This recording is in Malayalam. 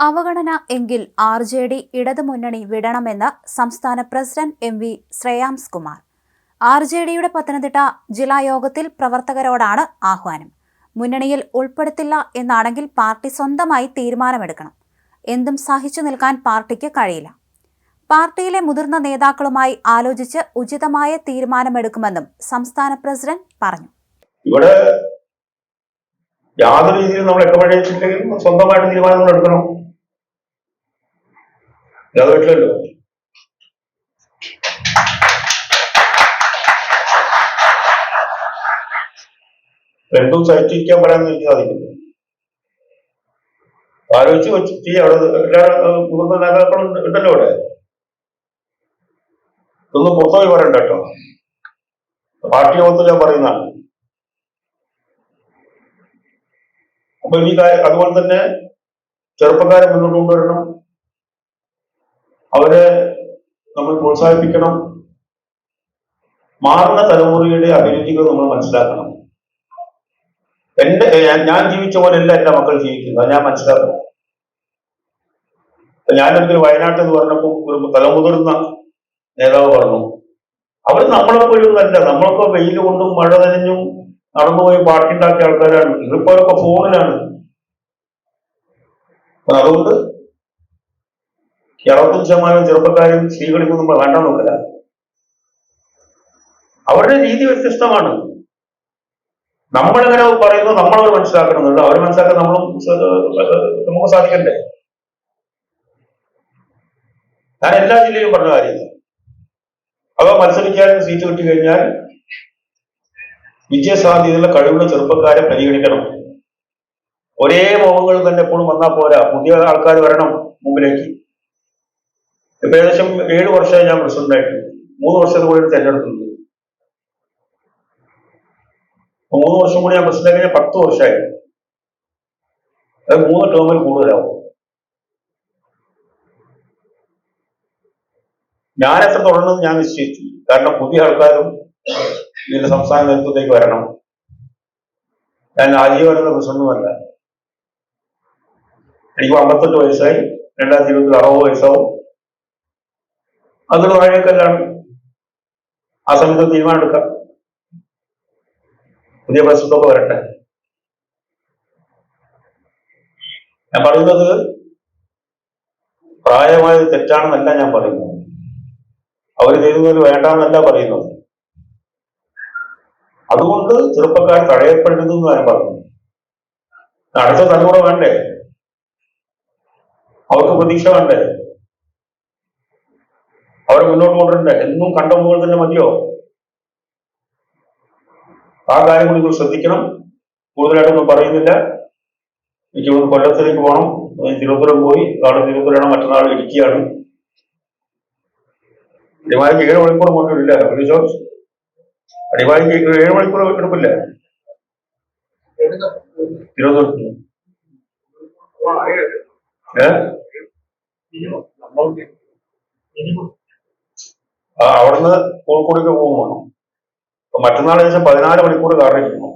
അവഗണന എങ്കിൽ ആർ ജെ ഡി ഇടതുമുന്നണി വിടണമെന്ന് സംസ്ഥാന president M V Shreyams Kumar. R J ഡിയുടെ പത്തനംതിട്ട ജില്ലാ യോഗത്തിൽ പ്രവർത്തകരോടാണ് ആഹ്വാനം. മുന്നണിയിൽ ഉൾപ്പെടുത്തില്ല എന്നാണെങ്കിൽ പാർട്ടി സ്വന്തമായി തീരുമാനമെടുക്കണം. എന്തും സഹിച്ചു നിൽക്കാൻ പാർട്ടിക്ക് കഴിയില്ല. പാർട്ടിയിലെ മുതിർന്ന നേതാക്കളുമായി ആലോചിച്ച് ഉചിതമായ തീരുമാനമെടുക്കുമെന്നും സംസ്ഥാന പ്രസിഡന്റ് പറഞ്ഞു. ഇവിടെ യാതൊരു രീതിയിലും നമ്മൾ ഇടപഴകിച്ചില്ലെങ്കിൽ സ്വന്തമായിട്ട് തീരുമാനങ്ങൾ എടുക്കണം. പറ്റില്ലല്ലോ രണ്ടും സഹിച്ചിരിക്കാൻ പറയാൻ എനിക്ക് സാധിക്കുന്നു ആലോചിച്ച് വെച്ചിട്ട് അവിടെ മുതിർന്ന നേതാക്കളും ഉണ്ടല്ലോ അവിടെ. ഇതൊന്നും പുറത്തുപോയി പറയണ്ട കേട്ടോ. പാർട്ടി യോഗത്തിൽ ഞാൻ പറയുന്നതാണ് അപ്പൊ ഈ അതുപോലെ തന്നെ ചെറുപ്പക്കാരെ മുന്നോട്ട് കൊണ്ടുവരണം. അവരെ നമ്മൾ പ്രോത്സാഹിപ്പിക്കണം. മാറുന്ന തലമുറയുടെ അഭിരുചികൾ നമ്മൾ മനസ്സിലാക്കണം. എന്റെ ഞാൻ- ജീവിച്ച പോലെയല്ല എന്റെ മക്കൾ ജീവിക്കുന്നത്. ഞാൻ മനസ്സിലാക്കണം. ഞാനൊരിക്കൽ പറഞ്ഞപ്പോ എന്ന് പറഞ്ഞപ്പോൾ ഒരു തലമുതിർന്ന നേതാവ് പറഞ്ഞു അവർ നമ്മളെപ്പോഴും അല്ല നമ്മളൊക്കെ വെയിൽ കൊണ്ടും മഴ നനഞ്ഞും നടന്നുപോയി പാട്ടുണ്ടാക്കിയ ആൾക്കാരാണ്. ഇതിപ്പോ ഫോണിലാണ്. അതുകൊണ്ട് അറുപത്തഞ്ച് ശതമാനം ചെറുപ്പക്കാരും സ്ത്രീകൾക്കും നമ്മൾ വേണ്ട നോക്കില്ല അവരുടെ രീതി വ്യത്യസ്തമാണ്. നമ്മളിങ്ങനെ പറയുന്നത് നമ്മളവർ മനസ്സിലാക്കണമെന്നുണ്ട് അവർ മനസ്സിലാക്കാൻ നമ്മളും നമുക്ക് സാധിക്കണ്ടേ? ഞാൻ എല്ലാ ജില്ലയിലും പറഞ്ഞ കാര്യം. അവ മത്സരിക്കാൻ സീറ്റ് കിട്ടി കഴിഞ്ഞാൽ വിജയസാധ്യതയുള്ള കഴിവുള്ള ചെറുപ്പക്കാരെ പരിഗണിക്കണം. ഒരേ മുഖങ്ങൾ തന്നെ എപ്പോഴും വന്നാൽ പോരാ. പുതിയ ആൾക്കാർ വരണം മുമ്പിലേക്ക്. ഇപ്പൊ ഏകദേശം ഏഴ് വർഷമായി ഞാൻ പ്രസിഡന്റായിട്ട് മൂന്ന് വർഷത്തിൽ കൂടി തെരഞ്ഞെടുത്തത് മൂന്ന് വർഷം കൂടി ഞാൻ പ്രസിഡന്റ് കഴിഞ്ഞാൽ പത്ത് വർഷമായി. അത് മൂന്ന് ടേമിൽ കൂടുതലാവും. ഞാൻ എത്ര തുടർന്നെന്ന് ഞാൻ നിശ്ചയിച്ചു. കാരണം പുതിയ ആൾക്കാരും ഇതിന്റെ സംസ്ഥാന നേതൃത്വത്തിലേക്ക് വരണം. ഞാൻ ആജീവനുള്ള പ്രസിഡന്റുമല്ല. എനിക്ക് അമ്പത്തെട്ട് വയസ്സായി. രണ്ടായിരത്തി ഇരുപത്തിൽ അറുപത് വയസ്സാവും. അതിന് വാഴക്കല്ലാണ് ആ സമയത്ത് തീരുമാനമെടുക്കാം. പുതിയ പ്രശ്നത്തൊക്കെ വരട്ടെ. ഞാൻ പറയുന്നത് പ്രായമായത് തെറ്റാണെന്നല്ല ഞാൻ പറയുന്നത്. അവർ ചെയ്യുന്നത് വേണ്ടാന്നല്ല പറയുന്നത്. അതുകൊണ്ട് ചെറുപ്പക്കാർ തടയപ്പെടരുതെന്ന് ഞാൻ പറഞ്ഞു. അടുത്ത തലമുറ വേണ്ടേ? അവർക്ക് പ്രതീക്ഷ വേണ്ടേ? അവരെ മുന്നോട്ട് കൊണ്ടുവരണ്ടേ എന്നും കണ്ട മുകൾ തന്നെ മതിയോ? ആ കാര്യം കൂടി ശ്രദ്ധിക്കണം. കൂടുതലായിട്ടൊന്നും പറയുന്നില്ല. എനിക്ക് ഒന്ന് കൊല്ലത്തിലേക്ക് പോകണം. തിരുവനന്തപുരം പോയി നാളെ തിരുവനന്തപുരമാണ് മറ്റന്നാൾ ഇടുക്കിയാണ്. അടിമാലിക്ക് ഏഴ് മണിക്കൂർ കൊണ്ടുവരില്ല ജോർജ് അടിമാലിക്ക് ഏഴ് മണിക്കൂർ എടുപ്പില്ല. തിരുവനന്തപുരത്ത്. ഏ? അവിടുന്ന് കോഴിക്കോടേക്ക് പോകുമ്പോൾ മറ്റന്നാൾ ഏകദേശം പതിനാല് മണിക്കൂർ കാറിരിക്കണം